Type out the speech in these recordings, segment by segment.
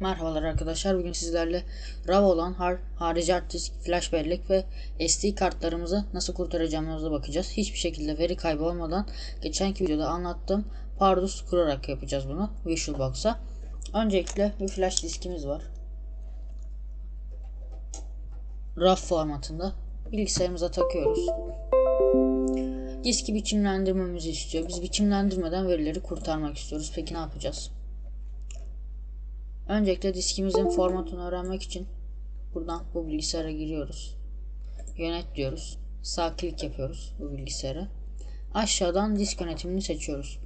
Merhabalar arkadaşlar. Bugün sizlerle RAW olan har harici hard disk, flash bellek ve SD kartlarımızı nasıl kurtaracağımıza bakacağız. Hiçbir şekilde veri kaybı olmadan geçenki videoda anlattığım Pardus kurarak yapacağız bunu VisualBox'a. Öncelikle bir flash diskimiz var. RAW formatında bilgisayarımıza takıyoruz. Diski biçimlendirmemizi istiyor. Biz biçimlendirmeden verileri kurtarmak istiyoruz. Peki ne yapacağız? Öncelikle diskimizin formatını öğrenmek için buradan bu bilgisayara giriyoruz. Yönet diyoruz. Sağ klik yapıyoruz bu bilgisayara. Aşağıdan disk yönetimini seçiyoruz.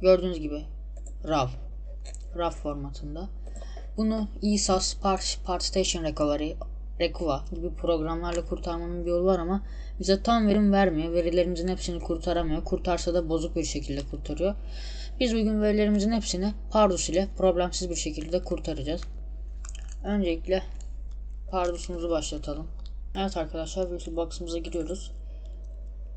Gördüğünüz gibi RAW. RAW formatında. Bunu ESAS, Part, Partition Recovery, Recuva gibi programlarla kurtarmanın bir yolu var ama bize tam verim vermiyor. Verilerimizin hepsini kurtaramıyor. Kurtarsa da bozuk bir şekilde kurtarıyor. Biz bugün verilerimizin hepsini Pardus ile problemsiz bir şekilde kurtaracağız. Öncelikle Pardus'umuzu başlatalım. Evet arkadaşlar VirtualBox'ımıza giriyoruz.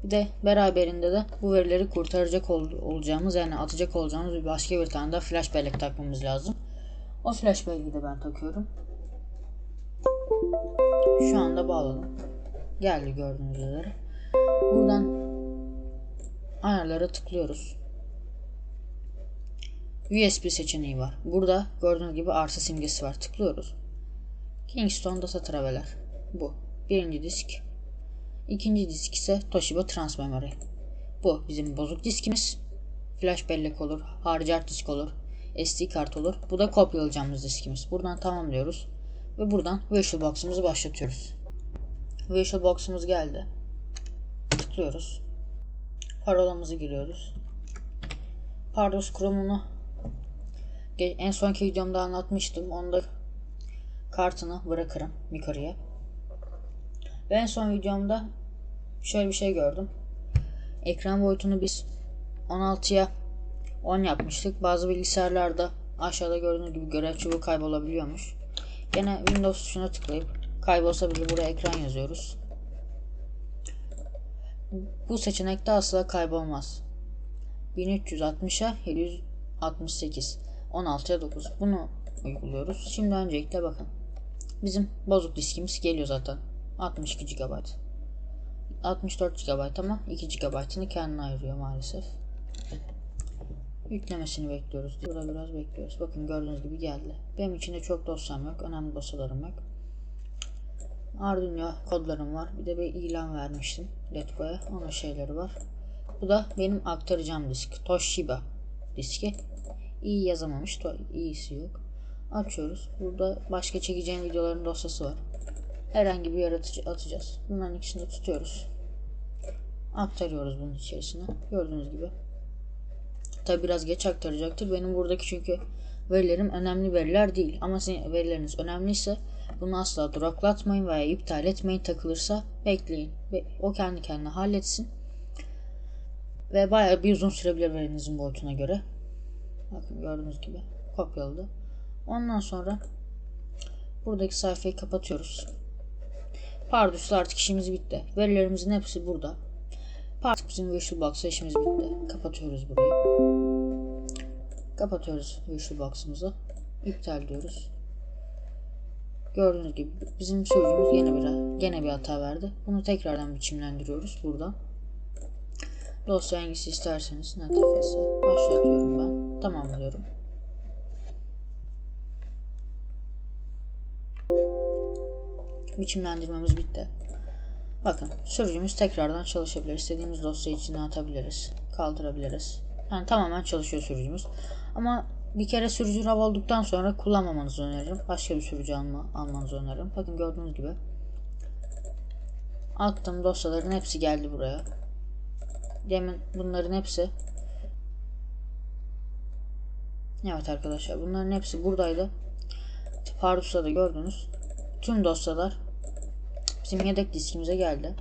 Bir de beraberinde de bu verileri kurtaracak ol olacağımız yani atacak olacağımız bir başka bir tane de flash bellek takmamız lazım. O flash belleği de ben takıyorum. Şu anda bağladım. Geldi gördüğünüz üzere. Buradan ayarlara tıklıyoruz. USB seçeneği var. Burada gördüğünüz gibi arsa simgesi var. Tıklıyoruz. Kingston Data Traveler. Bu. Birinci disk. İkinci disk ise Toshiba Transmemory. Bu bizim bozuk diskimiz. Flash bellek olur. Harici hard disk olur. SD kart olur. Bu da kopyalayacağımız diskimiz. Buradan tamamlıyoruz. Ve buradan VirtualBox'ımızı başlatıyoruz. VirtualBox'ımız geldi. Tıklıyoruz. Parolamızı giriyoruz. Pardus kurumunu en sonki videomda anlatmıştım. Onda kartını bırakırım yukarıya. Ve en son videomda şöyle bir şey gördüm. Ekran boyutunu biz 16'ya 10 yapmıştık. Bazı bilgisayarlarda aşağıda gördüğünüz gibi görev çubuğu kaybolabiliyormuş. Gene Windows tuşuna tıklayıp kaybolsa bile buraya ekran yazıyoruz. Bu seçenekte asla kaybolmaz. 1360'a 768 16'ya 9 bunu uyguluyoruz. Şimdi öncelikle bakın. Bizim bozuk diskimiz geliyor zaten. 62 GB. 64 GB ama 2 GB'ını kendine ayırıyor maalesef. Yüklemesini bekliyoruz. Burada biraz bekliyoruz. Bakın gördüğünüz gibi geldi. Benim içinde çok dosyam yok. Önemli dosyalarım yok. Arduino kodlarım var. Bir de bir ilan vermiştim. Letgo'ya. Onun şeyleri var. Bu da benim aktaracağım disk. Toshiba diski. İyi yazamamış. iyisi yok. Açıyoruz. Burada başka çekeceğim videoların dosyası var. Herhangi bir yaratıcı atacağız. Bunların ikisini tutuyoruz. Aktarıyoruz bunun içerisine. Gördüğünüz gibi. Tabi biraz geç aktaracaktır. Benim buradaki çünkü verilerim önemli veriler değil. Ama sizin verileriniz önemliyse bunu asla duraklatmayın veya iptal etmeyin. Takılırsa bekleyin. Ve o kendi kendine halletsin. Ve bayağı bir uzun sürebilir verinizin boyutuna göre. Bakın gördüğünüz gibi kopyaladı. Ondan sonra buradaki sayfayı kapatıyoruz. Pardus'la artık işimiz bitti. Verilerimizin hepsi burada. Artık bizim VirtualBox'la işimiz bitti. Kapatıyoruz burayı. Kapatıyoruz VirtualBox'ımızı. İptal diyoruz. Gördüğünüz gibi bizim sürücümüz yine bir gene bir hata verdi. Bunu tekrardan biçimlendiriyoruz burada. Dosya hangisi isterseniz NTFS başlatıyorum ben. Tamamlıyorum. Biçimlendirmemiz bitti. Bakın sürücümüz tekrardan çalışabilir. İstediğimiz dosya içine atabiliriz. Kaldırabiliriz. Yani tamamen çalışıyor sürücümüz. Ama bir kere sürücü RAW olduktan sonra kullanmamanızı öneririm. Başka bir sürücü alma, almanızı öneririm. Bakın gördüğünüz gibi. Attım dosyaların hepsi geldi buraya. Demin bunların hepsi Evet arkadaşlar bunların hepsi buradaydı. Pardus'ta da gördünüz. Tüm dosyalar bizim yedek diskimize geldi.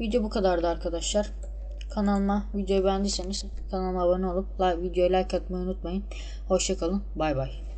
Video bu kadardı arkadaşlar. Kanalıma videoyu beğendiyseniz kanalıma abone olup like, videoya like atmayı unutmayın. Hoşçakalın. Bay bay.